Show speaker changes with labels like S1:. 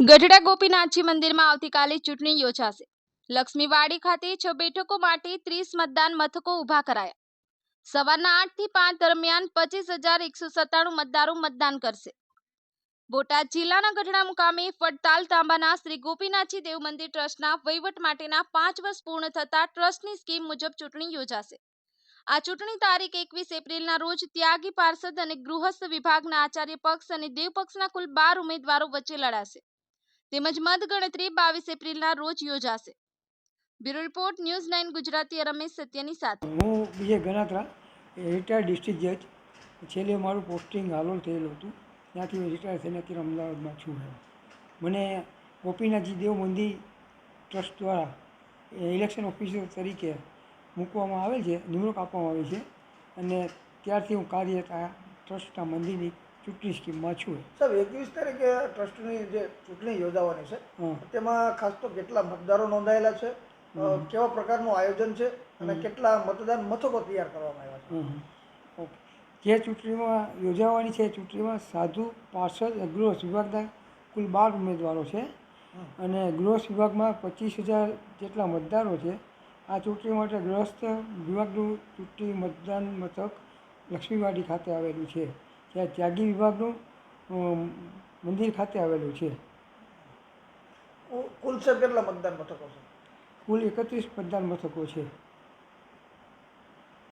S1: ગઢડા ગોપીનાથજી મંદિરમાં આવતીકાલે ચૂંટણી યોજાશે. લક્ષ્મીવાડી ખાતે છ બેઠકો માટે ત્રીસ મતદાન મથકો ઊભા કરાયા. સવારના આઠથી પાંચ દરમિયાન પચીસ હજાર એકસો સત્તાણું મતદારો મતદાન કરશે. બોટાદ જિલ્લાના ગઢડા મુકામે ફડતાલ તાંબાના શ્રી ગોપીનાથજી દેવ મંદિર ટ્રસ્ટના વહીવટ માટેના પાંચ વર્ષ પૂર્ણ થતા ટ્રસ્ટની સ્કીમ મુજબ ચૂંટણી યોજાશે. આ ચૂંટણી તારીખ એકવીસ એપ્રિલના રોજ ત્યાગી પાર્ષદ અને ગૃહસ્થ વિભાગના આચાર્ય પક્ષ અને દેવ પક્ષના કુલ બાર ઉમેદવારો વચ્ચે લડાશે. તેમજ મતગણતરી બાવીસ એપ્રિલના રોજ યોજાશે. Bureau report, news nine Gujarati, Ramesh સત્યની સાથે.
S2: હું બીજે ગણાત્રા રિટાયર્ડ ડિસ્ટ્રિક્ટ જજ છેલ્લે મારું પોસ્ટિંગ હાલોલ થયેલું હતું. ત્યાંથી હું રિટાયર થઈને અત્યારે અમદાવાદમાં છું મને ગોપીનાથજી દેવ મંદિર ટ્રસ્ટ દ્વારા ઇલેક્શન ઓફિસર તરીકે મૂકવામાં આવેલ છે, નિમણૂક આપવામાં આવી છે. અને ત્યારથી હું કાર્યરત આ ટ્રસ્ટના મંદિરની ચૂંટણી સ્કીમમાં છું
S3: સાહેબ એકવીસ તારીખે ટ્રસ્ટની જે ચૂંટણી યોજાવાની છે તેમાં ખાસ તો કેટલા મતદારો નોંધાયેલા છે કેવા પ્રકારનું આયોજન છે અને કેટલા મતદાન મથકો તૈયાર કરવામાં આવ્યા છે.
S2: ઓકે. જે ચૂંટણીમાં યોજાવાની છે એ ચૂંટણીમાં સાધુ પાર્ષદ ગૃહ વિભાગના કુલ બાર ઉમેદવારો છે અને ગૃહ વિભાગમાં પચીસ હજાર જેટલા મતદારો છે. આ ચૂંટણી માટે ગૃહસ્થ વિભાગનું ચૂંટણી મતદાન મથક લક્ષ્મીવાડી ખાતે આવેલું છે. જ્યાં ત્યાગી વિભાગનું મંદિર ખાતે આવેલું છે.
S3: કુલ સર કેટલા મતદાન મથકો છે?
S2: કુલ એકત્રીસ મતદાન મથકો છે.